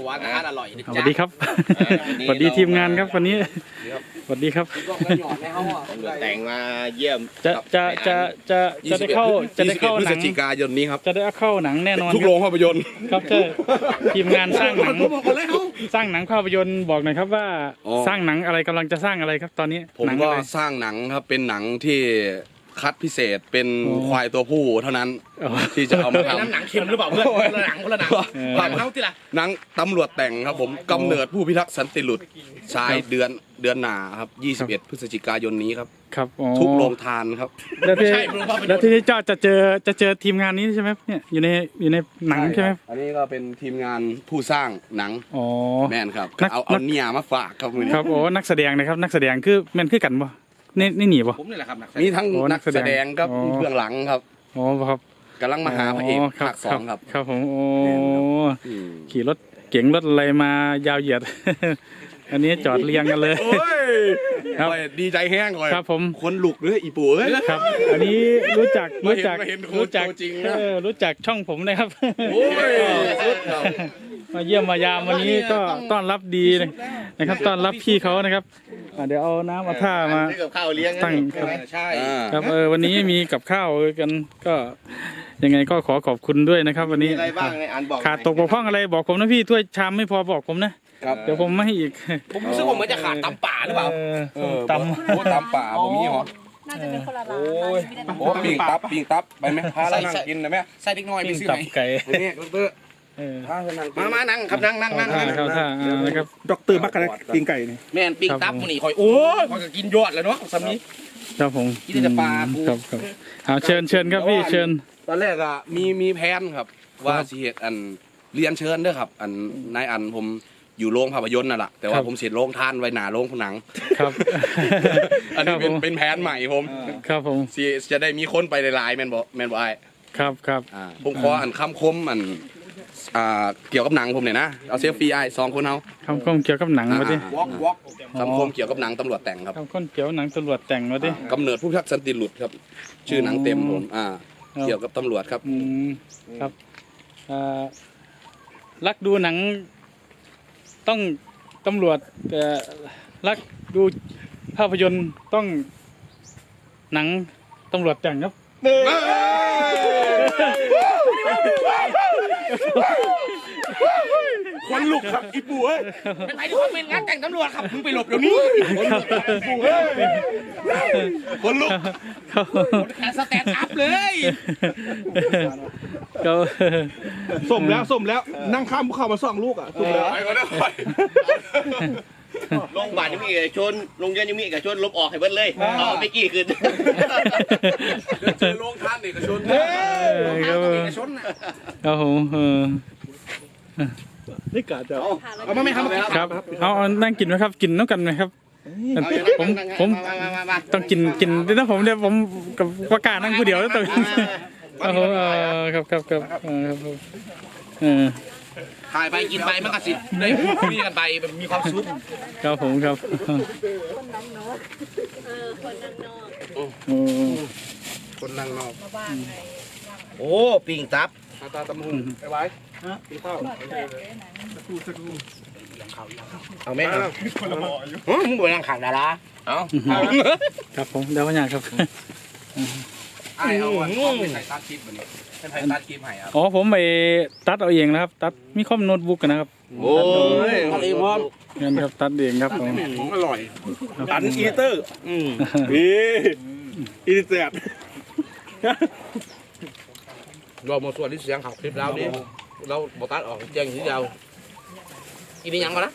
บอกว่าอาหารอร่อยนะสจ๊ะวัสดีครับสวัสดีทีมงานครับวันนี้สวัสดีครับก็ไม่หยอดในห้องอะตำรวจแต่งมาเยี่ยมจะจะจะจะจะได้เข้าจะได้เข้าพฤหศนังจิกายนนี้ครับจะได้เข้าหนังแน่นอนทุกโรงภาพยนตร์ครับใช่ทีมงานสร้างหนังสร้างหนังภาพยนตร์บอกหน่อยครับว่าอ๋อสร้างหนังอะไรกำลังจะสร้างอะไรครับตอนนี้ผมหนังก็อะไรสร้างหนังครับเป็นหนังที่ คัดพิเศษเป็นโอ้ควายตัวผู้เท่านั้นอ๋อที่จะเอามาไอ้ทำน้ำหนังเค็มหรือเปล่าเพื่อนคนละหนังคนละหนังเออผ่านเขาที่ละหนังตำรวจแต่งครับผมกำเนิดผู้พิทักษ์สันติหลุดชายเดือนเดือนหนาครับ 21 พฤศจิกายนนี้ครับครับอ๋อทุกโรงทานครับแล้วที่แล้วที่นี่เจ้าจะเจอจะเจอทีมงานนี้ใช่ไหมเนี่ยอยู่ในอยู่ในหนังใช่ไหมอันนี้ก็เป็นทีมงานผู้สร้างหนังอ๋อแม่นครับนักเอาเอาเนี่ยมาฝากครับมือนี้ครับโอ้นักแสดงนะครับนักแสดงคือแมันคือกันบ่ นี่นี่หนีบ่ ผมนี่แหละครับนักแสดมีงทั้งโอ้นันักกแสแสดดงงครับอ๋อ เบื้องหลังครับอ๋อครับกำลังมาหาพระเอกครัภาคสองครับครับผมโอ้อืมขี่รถเก๋งรถอะไรมายาวเหยียด อันนี้จอดเรียงกันเลย โอ้ยครับ โอ้ยดีใจแห้งเลยครับผม คนลุกเลยอีปู่เอ้ย ครับ อันนี้รู้จักมารู้เห็นจักมาเห็นโค้ชรู้จักตัวจริงนะ เออรู้จักช่องผมนะครับ โอ้ยสุดครับ มาเยี่ยมมายามวันนี้ก็ต้อนรับดีเลยนะครับ ต้อนรับพี่เขานะครับอะเดี๋ยวเอาน้ำเอาท่ามา ซื้อกับข้าวเลี้ยงนะตั้งครับใช่อ่าครับเออวันนี้มีกับข้าวกันก็ยังไงก็ขอขอบคุณด้วยนะครับ วันมีนี้อะไรบ้างในอันบอกขาดตกบกพร่องอะไรบอกผมนะพี่ถ้วยชามไม่พอบอกผมนะครับเดี๋ยวผมไม่ให้อีกผมรู้สึกว่าเหมือนจะขาดตำป่าหรือเปล่า เออเออตโอ้ตำป่าบ่มีหรอน่าจะเป็นคนละร้านโอ้ยร้านนี้ไม่ได้โอ้ปิ่งตับปิ่งตับไปไหมพาเรานั่งกินนะแม่ใส่เด็กน้อยำไปปิ้งซื้อตัไหบนไก่นี่เด้อ เออพาเรานั่งกินมามานั่งครับนั่งนั่งนั่งเข้านั่งท่าเข้าท่าอ่านะครับ ด็อกเตอร์มักกันนะปิงไก่นี่แม่นปิ้งตับมันนี่คอยโอ้ยคอยก็กินยอดแล้วเนาะสามีครับผมกินแต่ปลากูครับครับเอาเชิญเชิญครับพี่เชิญ ตอนแรกอะมีมีแผนครับ ว่าสิเฮ็ดอันเรียนเชิญเด้อครับ อันนายอันผมอยู่โรงภาพยนตร์น่ะล่ะแต่คว่ารับผมเสร็จโรงทานไว้หน้าโรงหนัง ครับอันคนี้รับผเป็นมเป็นแผนใหม่ผมครับผมสิจะได้มีคนไปหลายๆแม่นบ่แม่นบ่อ้ายครับครับ อ่าผมขออันคำคมอัน อ่าเกี่ยวกับหนังผมเนี่ยนะเอาเซลฟี่ไอ้ายสองคนเอาคำคมเกี่ยวกับหนังมาดิวอกวอกคำคมเกี่ยวกับหนังตำรวจแต่งครับคำคมเกี่ยวกับหนังตำรวจแต่งมาดิ กำเนิดผู้พิทักษ์สันติหลุดครับ ชื่อหนังเต็มผมอ่า ครับ เกี่ยวกับตำรวจครับ อืมครับอ่ารักดูหนัง ต้องตำรวจแต่รักดูภาพยนตร์ต้องหนังตำรวจแต่งครับ ควันลุกครับอีปู่เอ้ยเป็นไปที่คอมเมนต์งานแต่งตำรวจครับมึงไปหลบเดี๋ยวนี้คนลุกแค่สแตนด์อัพเลยก็สมแล้วสมแล้วนั่งข้ามภูเขามาสองลูกอะสมแล้วไปก่อนนะไป โรงพยาบาลยังมีเอกชนโรงเรียนยังมีเอกชนลบออกให้เบิดเลย เอาไปกี่คืนเจอโรงทานเอกชนเออครับผมเอกชนน่ะครับผมเออนี่กะจะเอามาไหมครับครับเอาเอานั่งกินไหมครับ กินน้ำกันไหมครับผมผมมามามามาต้องกินกินด้วยนะผมเนี่ยผมกับประกล้าศนั่งผู้เดียวแล้วต้องครับผมเออครับครับครับเออครับผมเออ ถ่ายไปกินไปมันก็สิได้พูดคุยกันไปแบบมีความสุขครับผมครับคนนั้นเนาะเออคนนั้นเนาะโอ้คนนั่งนอกมาบ้านไงโอ้ปิ่งตับหน้าตาตำหุงไปไว้กินข้าวเอาไหมครับอืมมึงบ่นั่งขังดาราเอาครับผมเดี๋ยวว่าอย่างครับ ไอ้เอาอันเอาไปใส่ตาคลิปมันนี่ให้ใส่ตาคลิปให้ครับ อ๋อผมไปตัดเอาเองนะครับ ตัดมีคอมโน้ตบุ๊กนะครับโอ้ยอะไรวะเงินครับตัดเองครับผมของอร่อยอันอีเตอร์อืมนี่อีเตอร์รอมาส่วนที่เสียงขับคลิปเราดิเราบอตัดออกแจ้งทีเดียวกินได้ยังก่อนนะ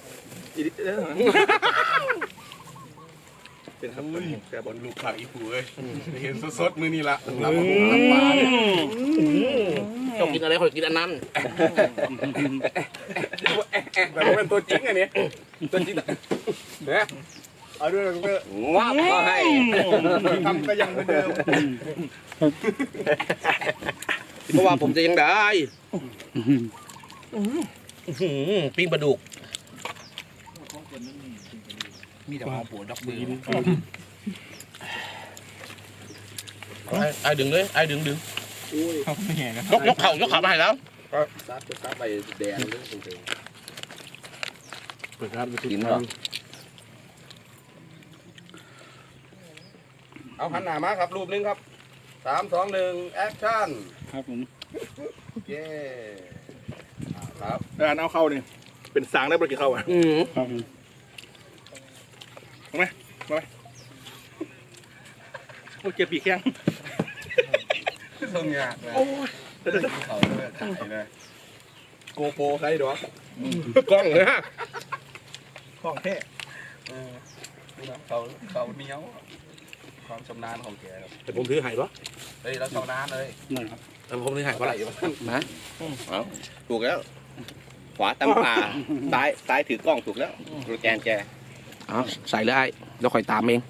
เป็นครับแกบบนลูกผักอีปู่เอ้ยเห็นสดๆมือนี่ละน้ำมันน้ำปลาเนี่ยเจ้ากินอะไรคอยกินอันนั้นแต่ว่าเป็นตัวจริงอันนี้ตัวจริงเนี่ยเอาด้วยกันเพื่อว้าวก็ให้ทำก็ยังเหมือนเดิมเพราะว่าผมจะยังได้อื้อหือปิ้งปลาดุก มีแต่หอมปวดดอกเบี้ไอ้ไอ้ดึงเลยไอ้ดึงดึงยกยกเข่ายกเข่ามาให้แล้วซัดก็ซัดไปแดงเลยจริงเปิดครับกินเหรอเอาหันหน้ามาครับ รูปหนึงครับสามสองหนึ่งแอคชั่นครับผมเย้ครับงานเอาเข้านี่เป็นสางได้บริกี่เข้าอะอืมครับ ผมโอ้เจ็บปีกแข้งตรงเนี้ยโอ้ยเขาเลยถ่ายเลยโกโปรใครดอกกล้องเลยฮะของแท้เขาเขาเหนียว ความชำนาญของแกครับแต่ผมถือหายปะเฮ้ยเราชำนาญเลยนั่นครับแต่ผมถือหายปะไหรถูกแล้ว ขวาตั้งป่าซ้ายซ้ายถือกล้องถูกแล้วโปรแกนแก เอาใส่เลยไอ้แล้วค่อยตามเอง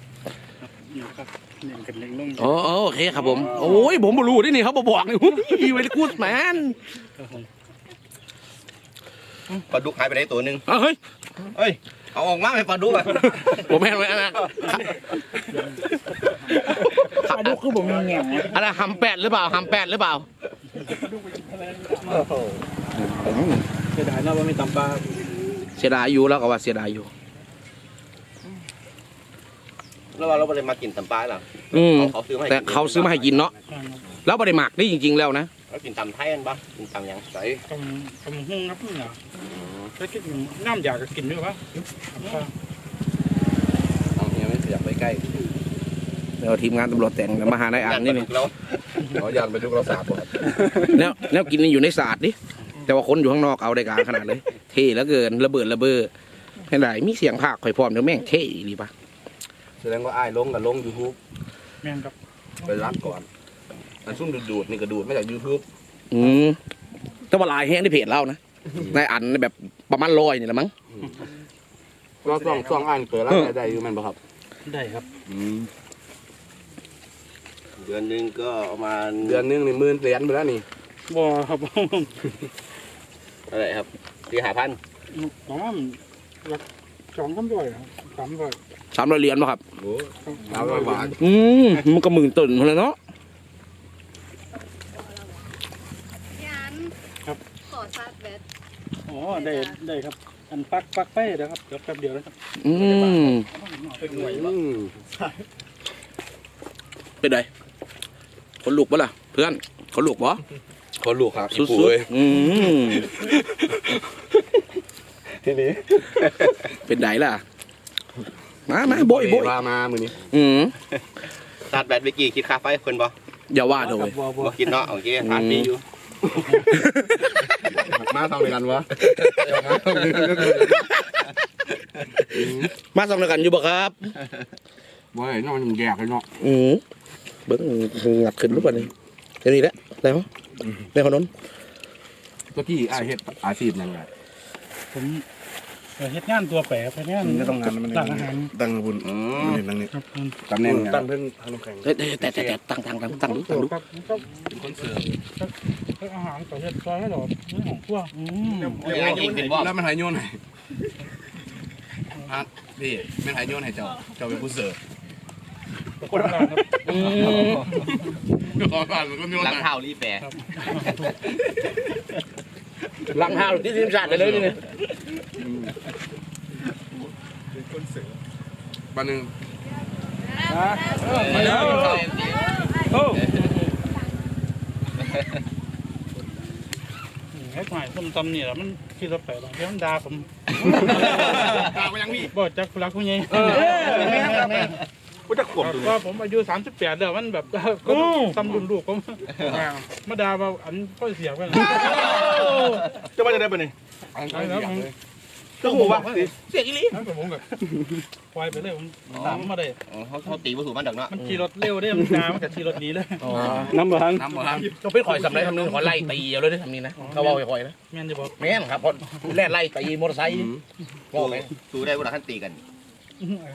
นี่ครับเลี้ยงกันเลี้ยงลงโอ้โอเคครับผม โอ้ยผมบ่รู้นี่นี่เขาบบอกนี่หุ้ยเวลกูดแมนครับผมปลาดุกหายไปไหนตัวหนึ่งเฮ้ยเอ้ย เอาออกมาให้ปลาดุกอะผมแม่นไว้นะปลาดุกคือผมมีแง่งอะไรหำแปดหรือเปล่าหำแปดหรือเปล่าเสียดายนะว่าไม่ตำปลาเสียดายอยู่แล้วก็ว่าเสียดายอยู่ แล้วว่าเราไม่ได้มากินตำปลาหรออืมเขาซื้อมาให้แต่เขาซื้อมาให้กินเนาะแล้วบ่ได้หมักนี่จริง ๆ แล้วนะเขากินตำไทยกันปะกินตำหยังใส่ตำตำหุ่งครับนี่เหรอถ้ากินน้ำอยากจะกินด้วยปะเอาเนี่ยไม่อยากไปใกล้เดี๋ยวทีมงานตำรวจแต่งมาหาในอ่างนี่นี่เราเขายานไปทุกเราสาบหมดแล้วแล้วกินนี่อยู่ในศาสตร์ดิแต่ว่าคนอยู่ข้างนอกเอาได้กลางขนาดเลย เท่แล้วเกินระเบิดระเบ้อเห็นไหมมีเสียงภาคข่อยพร้อมเดี๋ยวแม่งเท่ดีปะแส ดงว่าอ้ายลงกับลงยูทูบแม่นครับไปรักก่อนอันซุ่มดูดๆนี่ก็ดูดมาจากยูทูบอืมแต่ว่าลายแห้งที่เพจเรานะในอันแบบประมาณร้อยนี่แหละมั้งเราส่องส่องอ่านเปิดแล้วได้อยู่แมันบ่ครับได้ครับเดือนหนึงก็ประมาณเดือนหนึงนี่หมื่นเหรียญไปแล้วนี่บ่ครับผมอะไรครับสี่ห้าพันประมาณรักสองสามร้อยครับสามร้อย สามร้อยเหรียญป่ะครับโอ้สามร้อยบาทอืมมันก็หมื่นต้นเลยเนาะพี่อันขอซาดแบตอ๋อได้ได้ครับ อันปักปักไปเดี๋ยวครับเดี๋ยวแป๊บเดียวนะครับอืมเป็นหน่วยอืมเป็นไงคนลูกปะล่ะ เพื่อนคนลูกปะคนลูกครับสุดๆอืมทีนี้เป็นไงล่ะ มามาโบยโบยว่ามามือนี้อืมตัดแบตไปกี่คิดค่าไฟคนบ่อย่าว่าเลยบ่บ่บ่กินเนาะโอเคทานดีอยู่มาทำอะไรกันวะมาส่งด้วยกันอยู่บ่ครับบ่เห็นเนาะมันแยกเลยเนาะอืมเบิ้งงัดขึ้นรูปอันนี้แค่นี้แหละแล้วแล้วคนนั้นตะกี้อ้ายเฮ็ดอาชีพนั่นไงผม เฮ็ดงานตัวแปรเฮ็ดงานก็ต้องงานมันต่างอาหารดังบุญอืมันมเห็นดังนี้ครับผมตำแหน่งตั้งเพิ่งทางน้ำแข็งเอ้ยแต่แต่แต่ตั้งตั้งตั้งตั้งดูตั้งดูครับก็เป็นคนเสิร์ฟเฮ็ดอาหารต่อเฮ็ดซอยให้ดอกนี่ของพวกอืมแล้วมันหายโยนให้อะพี่ไม่หายโยนให้เจ้าเจ้าเป็นผู้เสิร์ฟคนละครับอืมขอผ่านมันก็โยนหลังให้เท้ารีแปรหลังห้าวที่ทีมชาติไปเลยนี่ วันหนึ่งมาแล้วโอ้ให้หมายส้มตำนี่แหละมันคิดละแปดเดี๋ยวมันด่าผมตามมายังพี่บ่จักผู้รักผู้ใหญ่กูจะขวบตัวนี้ว่าผมอายุ38แล้วมันแบบก็ตำรุ่นลูกผมมาด่าว่าอันก็เสียกันจะว่าจะได้ปะนี่อันนี้อยากเลยก็บอกว่าเสียอีหลีนั่นกับผมกับควายไปเลยผมตามมาได้อ๋อเขาเขาตีวัตถุมันดอกเนาะมันขี่รถเร็วได้มันด่ามันก็ขี่รถหนีเลยน้ำมันน้ำบ่ครับก็เป็นข่อยสำไรทำนึงข่อยไล่ตีเอาเลยได้ทำนี้นะเขาบอกข่อยนะแม่นจะบอกแม่นครับเพราะแล่ไล่ตีมอเตอร์ไซค์บอกเลยสู้ได้เวลาขั้นตีกัน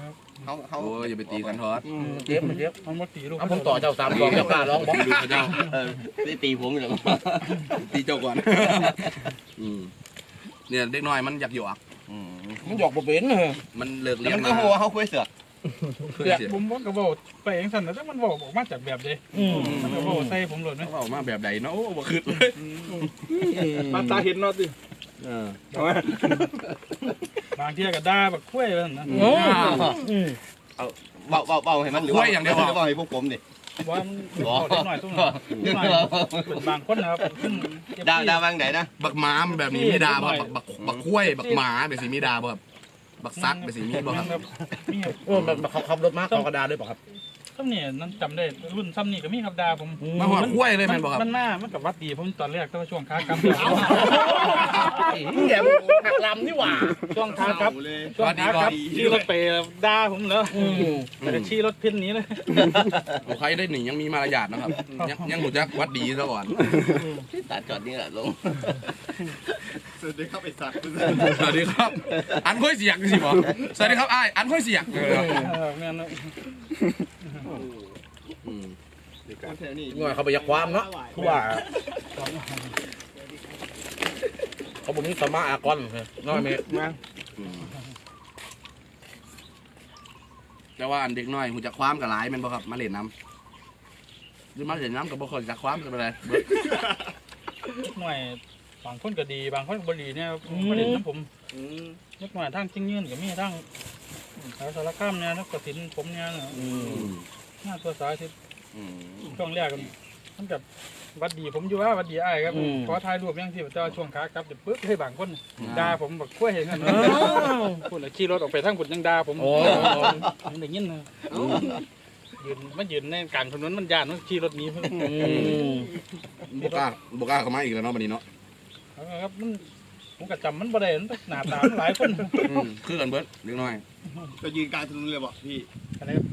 ครับเขาเขาโอ้ยอย่าไปตีกันทอดเจ็บมันเจ็บเอามาตีลูกเอาผมต่อเจ้าสามสองเจ้ากล้าร้องบอกดูพระเจ้าเออได้ตีผมอยู่หรอกตีเจ้าก่อนอืมเนี่ยเด็กน้อยมันอยากหยอกอื มมันหยอกบ่เป็นเหรอมันเลิกแล้เรีวยนมันมาก็หัวเขาคุยเสือกเคยเสียผมว่าก็บอกไปเองสันแต่มันบอกออกมาจากแบบเดยอืมมันก็บอกใส่ผมหล่นไหมเขาเอามาแบบใดเนาะโอ้บ่คืดเลยปาตาเห็นเนาะสิเออบบางเที่ยก็ด่าบักคุ้ยไปนั่นนะโอ้เบาเบาเบาให้มันหรือว่าอย่างเดียวเบาให้พวกผมดิ ว่ามันขอเล็กหน่อยต้องหน่อยเล็กหน่อยเป็นบางคนนะครับขึ้นเก็บดาวที่ ดาววางไหนนะบักหม้ามแบบนี้มีดาบ่ครับบักบักบักคุ้ยบักหมาเป็นสีมีดาบ่ครับบักซักเป็นสีมีบ่ครับครับ มีครับ โอ้มันมันเขาขับรถมาเขากระดาด้วยป่ะครับ ซ้ำนี่นั่นจำได้รุ่นซ้ำนี่ก็มีครับด่าผมมาหัวคุ้ยเลยแม่นบ่ครับ มันหน้ามันกับวัดดีผมตอนแรกแต่ว่าช่วงขากลับแกหักลำนี่หว่าช่วงขากลับช่วงขากลับขี่รถไปด่าผมแล้วแต่ก็ขี่รถเพ่นหนี้เลยโอ้ใครได้หนียังมีมารยาทนะครับ ยังยังหูจักวัดดีซะก่อนตัดจอดนี่แหละลงสวัสดีครับอันค่อยเสียงสิบ่สวัสดีครับอ้ายอันค่อยเสียงเออแม่นนะอืม ง่อยเขาไปยักความเนาะคือว่าเขาบอกมีสมาอากรน้อยไหมอืมแต่ว่าอันเด็กน้อยหูจักความกับหลายแม่นบ่ครับมาเล่นน้ำหรือมาเล่นน้ำกับบ่คนจักความกันไปเลยเบิดหน่วยบางคนก็ดี บางคนก็บ่ดีเนี่ยบ่ได้น้ำผมนิดหน่อยทางจริงยืนก็มีทางแถวสารคามเนี่ยนักกฐินผมเนี่ยน่ะอืมหน้าตัวสายที่ อืม ช่วงแรกกันมันกับวัดดีผมอยู่ว่าวัดดีไอ้ายครับขอถ่ายรูปยังที่แต่ว่าช่วงขากลับเดี๋ยวปึ๊บให้บางคนด่าผมบอกกล้วยเห็นกันพูดแล้วขี่รถออกไปทางกุดยังด่าผมโอ้ ผมได้ยินนะยืนมันยืนในกลางถนนมันยานมันขี่รถหนีเพิ่นบ่กล้าบ่กล้าเข้ามาอีกแล้วเนาะบัดนี้เนาะเอาครับมันผมก็จำมันบ่ได้มันหน้าตามันหลายคน อืมคือกันเบิดเล็กน้อย จะยืนกลางถนนเลยบ่พี่อะไรครับ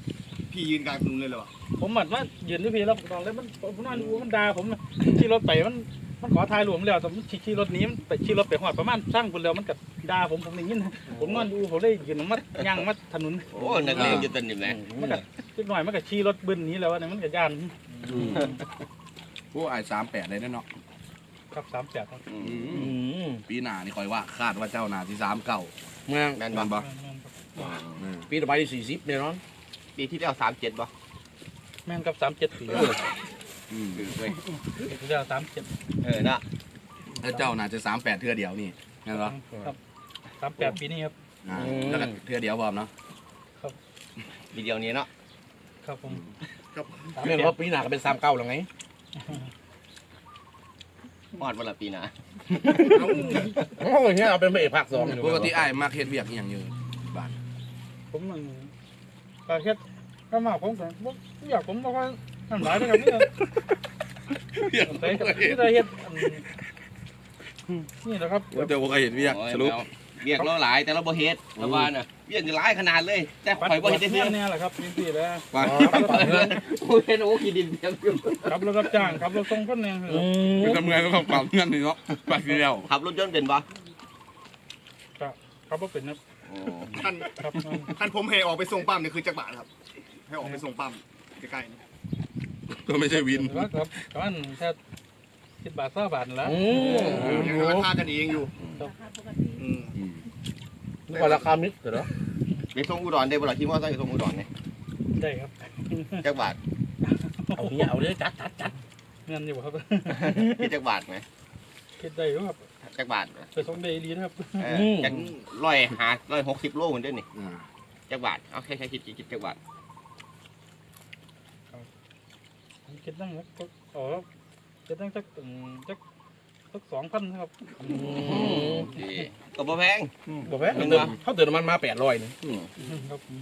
พี่ยืนกลางถนนเลยเหรอผมเหมือนว่ายืนที่พี่แล้วตอนแรกมันผมนอนดูมันด่าผมขี่รถไปมันมันขอถ่ายรูปผมแล้วแต่มันขี่รถหนี้มันไปขี่รถไปหอดประมาณสร้างคนแล้วมันก็ด่าผมผมได้ยินผมนอนดูผมได้ยืนมัดย่างมัดถนนโอ้นักเลงจะตันอยู่ไหนมันก็นิดหน่อยมันก็ขี่รถบึ้นหนี้แล้วเนี่ยมันก็ย่านอืมผู้อ้าย38ได้เนาะครับสามแปดครับอืมปีหน้านี่คอยว่าคาดว่าเจ้าน่าสิ39เมืองแม่นแม่นบ่บ่อืมปีต่อไปสี่สิบเนี่ยเนาะ ปีที่แล้วสามเจ็ดบ่แม่นครับสามเจ็ดปีอืมเว้ยปีที่แล้วสามเจ็ดเออนะแล้วเจ้าน่าจะ38เทื่อเดียวนี่แม่นบ่ครับสามแปดปีนี้ครับ อ่าแล้วก็เทื่อเดียวพร้อมเนาะปีเดียวนี้เนาะครับผมสามเรื่องแปเขาดปีหน้าก็เป็นสามเก้าแล้วไงฮอดวันละปีหนะโอ้ยเนี่ยเราเป็นพระเอกภาคสองอยู่ปกติอ้ายมาเฮ็ดเวียกอีหยังอยู่บ้านผมมัน ก็เฮ็ดก็มาผมก็บ่อยากผมบอกว่าทำหลายนะครับนี่ไปกับที่ได้เฮ็ดอันนี่แหละครับเดี๋ยวบ่เคยเห็นเวียกสรุปเรียกเราหลายแต่เราบ่เฮ็ดแต่ว่าน่ะเรียกหลายขนาดเลยแต่ข่อยบ่เฮ็ดได้เที่เพียยงเนี่ยแหละครับนี่สิแล้วไปโอ้เห็นโอ้ขี้ดินเพียงอยู่ขับรถรับจ้างขับรถส่งคนเนี่ยอืมเป็นตำเงินก็ปรับเงินนี่เนาะไปทีเดียวขับรถยนต์เป็นบ่ขับรถเป็นนะ ท่านครับท่านผมให้ออกไปส่งปั๊มนี่คือจักรบาทครับให้ออกไปส่งปั๊มใกล้ๆนี่ก็ไม่ใช่วินครับครับประมาณแค่สิบบาทสาบาทนั่นแหล้วอืมยังราคากันเองอยู่ราคาปกติอืมนึกว่าราคามิตรเหรอไปส่งอุดรได้บ่ล่ะขี่มอเตอร์ไซค์ไปส่งอุดรนี่ได้ครับจักบาทเอาเนี่ยเอาเลยจัดจัดจัดเงินอยู่ครับคิดจักบาทไหม คิดได้อยู่ครับ จักบาทไปส่งได้ดีนะครับเออจักร้อยหาร้อยหกสิบโลคนเด้อนี่อ่าจักบาทเอาแค่แค่คิดคิดจักบาทผมคิดตั้งก็อ๋อคิดตั้งสักอืมสักสักสองพันครับโอเคก็บ่แพง บอกแม่เติมเขาเติมน้ำมันมาแปดร้อยนึงครับผม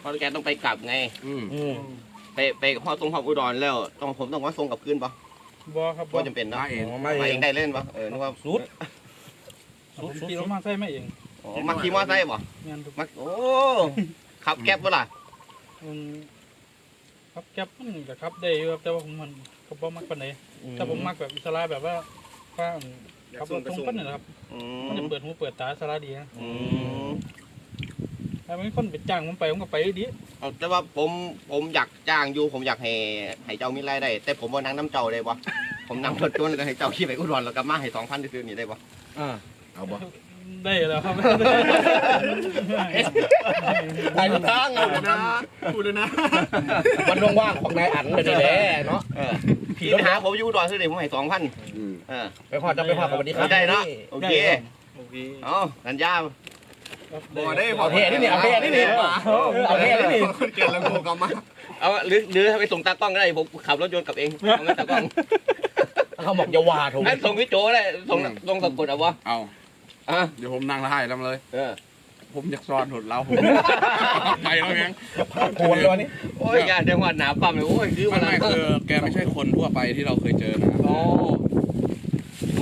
เพราะแกต้องไปกลับไง อืม อืม ไปไปฮอดตรงฮอดอุดรแล้ว ต้องผมต้องว่าส่งกลับคืนปะ บอครับบบ่อจำเป็นเนาะมาเองอ๋อมาไม่เอเองงได้เล่นปะเออนึกว่าสุดผมขี่รถมาใส่ไม่เองอ๋อมาขี่มอเตอร์ไซค์บ่เงินทุกมาโอ้ขับแก๊บบ่ล่ะอืมครับแก๊ปมันก็ครับได้อยู่ครับแต่ว่าผมมันก็บ่มักปานใดถ้าผมมักแบบอิสระแบบว่าว่าขับรถตรงกันนี่แหละครับ อืมันจะมเปิดหูเปิดตาอิสระดีนะ อืม ถ้ามีคนไปจ้างผมไปผมก็ไปดีเอาแต่ว่าผมผมอยากจ้างอยู่ผมอยากให้ให้เจ้ามีรายได้แต่ผมบ่นั่งน้ำเจ้าได้บ่ผมนั่งรถจนแล้วให้เจ้าขี่ไปอุดรแล้วกลับมาให้2,000ซื่อๆนี่ได้บ่อ่าเอาบ่ได้แล้วครับไปทางอะนะพูดเลยนะวันว่างๆของนายอันไปนี่แหละเนาะเออพี่ไปหาผมอยู่อุดรซื่อๆผมให้2,000อืมเออไปพอดจะไปพอดกับวันนี้ครับได้เนาะโอเคโอเคเอ้าสัญญา บ่ได้เอาเท่นี่นี่เอาเท่นี่นี่เอาเท่นี่นี่คนเก่งแล้วกูกลับมาเอาหรือหรือไปส่งตากล้องก็ได้ผมขับรถยนต์กลับเองเอาไม่ตากล้องเขาบอกอย่าว่าโถให้ส่งพี่โจก็ได้ส่งส่งสกุลเอาวะเอาอะเดี๋ยวผมนั่งละให้ลำเลยเออผมอยากซ้อนหดเราผมไปแล้วแม่งโกนเลยวันนี้โอ้ยงานจังหวัดหนาปั๊มเลยโอ้ยคือไม่มันไม่คือแกไม่ใช่คนทั่วไปที่เราเคยเจอนะ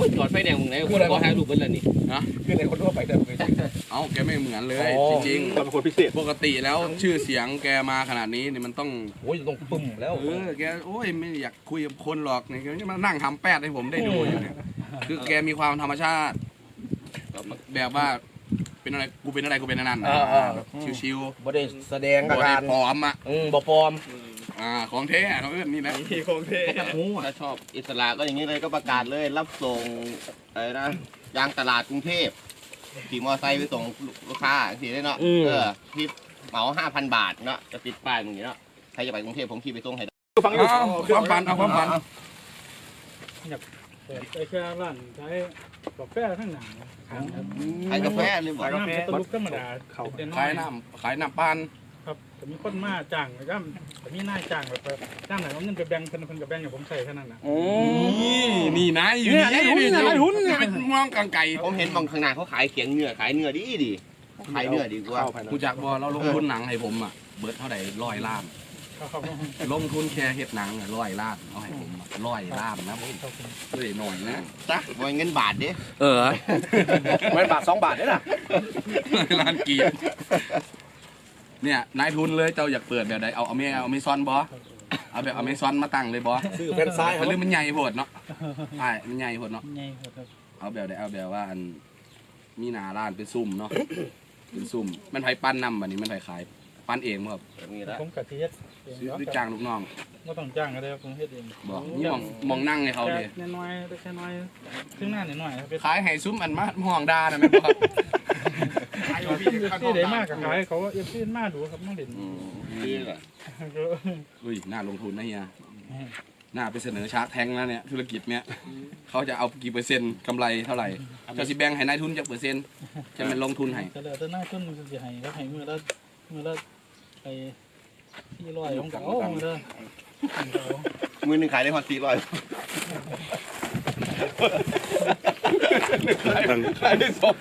โอ้โอ้ยจอดไฟแดงมึงไหนคุณก็ถ่ายรูปกันเลยนี่คือในคนทั่วไปแต่ไม่ใช่ เอ้าแกไม่เหมือนเลยอ๋อ จริงเราเป็นคนพิเศษๆปกติแล้วชื่อเสียงแกมาขนาดนี้เนี่ยมันต้อง โอ้ยต้องปึ้มแล้วเออแกโอ้ยไม่อยากคุยกับคนหรอกเนี่ยแกจะมานั่งทำแปดให้ผมได้ดูอยู่เนี่ยคือแกมีความธรรมชาติ แบบว่าเป็นอะไรกูเป็นอะไรกูเป็นอันนั้นอ่าอ่า แบบชิวบ่ได้แสดงๆอาบ่ได้การปลอมอะอืมบ่ปลอม อ่าของแท้เขาเอิ้นนี่แหละมีคงเท่ถ้าชอบอิสระก็อย่างนี้เลยก็ประกาศเลย รับส่งอะไรนะยางตลาดกรุงเทพขี่มอไซค์ไปส่งลูกค้าทีได้เนาะอืม เออที่เหมาห้าพันบาทเนาะจะติดป้ายมึงอย่างเนาะใครจะไปกรุงเทพผมขี่ไปส่งให้ได้ฟังอยู่เอาความฝันเอาความฝันเปิดไปแค่ร้านใช้กาแฟทั้งหนาครับขายกาแฟหรือเปล่าน้ำตะลุกธรรมดาเขาเด่นน้อขายยน้ำขายน้ำปาน ครับแต่มีคนมาจ้างแล้วก็แต่มีนายจ้างแบบแบบจ้างไหนเอาเงินไปแบ่งเพิ่นเพิ่นกับแบ่งกับผมใส่แค่นั้นนะนี่นี่นะอยู่เนี่ยนี่นายทุนเนี่ยนายทุนนี่เป็นมองกังไก่ผมเห็นบางข้างหน้าเขาขายเขียงเนื้อขายเนื้อดีดีเขาขายเนื้อดีกว่า กูจักบอเราลงทุนหนังให้ผมอะเบิดเท่าไหร่ร้อยล้านเขาเขาลงทุนแค่เฮ็ดหนังอะร้อยล้านเอาให้ผมอะร้อยล้านนะผมเลยหน่อยนะจ้ะบอยเงินบาทเด้เออมันบาทสองบาทได้ล่ะ ร้อยล้านกีบ เนี่ยนายทุนเลยเจ้าอยากเปิดแบบใดเอาเอาเมเอาเมซอนบอเอาแบบเอาเมซอนมาตั้งเลยบอซื้อแฟรนไชส์คมัรับนเรื่องมันใหญ่โพดเนาะใช่มันใหญ่โพดเนาะไงครับเอาแบบใดเอาแบบว่าอันมีหน้าร้านเป็นซุ่มเนาะเป็นซุ่มมันไผปั้นนำบัดนี้มันไผขายปั้นเองบ่ครับแบบนี้ละผมกะทิเฮ็ดเองซื้อเนาะซื้อจ้างลูกน้องไม่ต้องจ้างก็ได้ครับผมเฮ็ดเองบอกนี่มองมองนั่งให้เขาเลยแค่น้อยๆแค่น้อยซึ่งหน้าน้อยๆครับเป็นขายให้ซุ้มอันมาห้องดานะแม่นบ่ครับขายอยู่พี่ ที่ข้างนที่อกได้มากกับขายเขาว่าเอฟซีมาดูครับน้องเด่นอืมดีแหละอุ้ยน่าลงทุนนะเฮียน่าไปเสนอชาร์กแทงแล้วเนี่ยธุรกิจเนี่ยเขาจะเอากี่เปอร์เซ็นต์กำไรเท่าไหร่เจะสิแบ่งให้นายทุนจักเปอร์เซ็นต์จะเป็นลงทุนให้แต่แล้วแต่หน้าต้นมันสิให้แล้วให้มือละมือละไปที่ร้อยของเขามือละมือหนึ่งขายได้พอสี่ร้อยขายได้สอง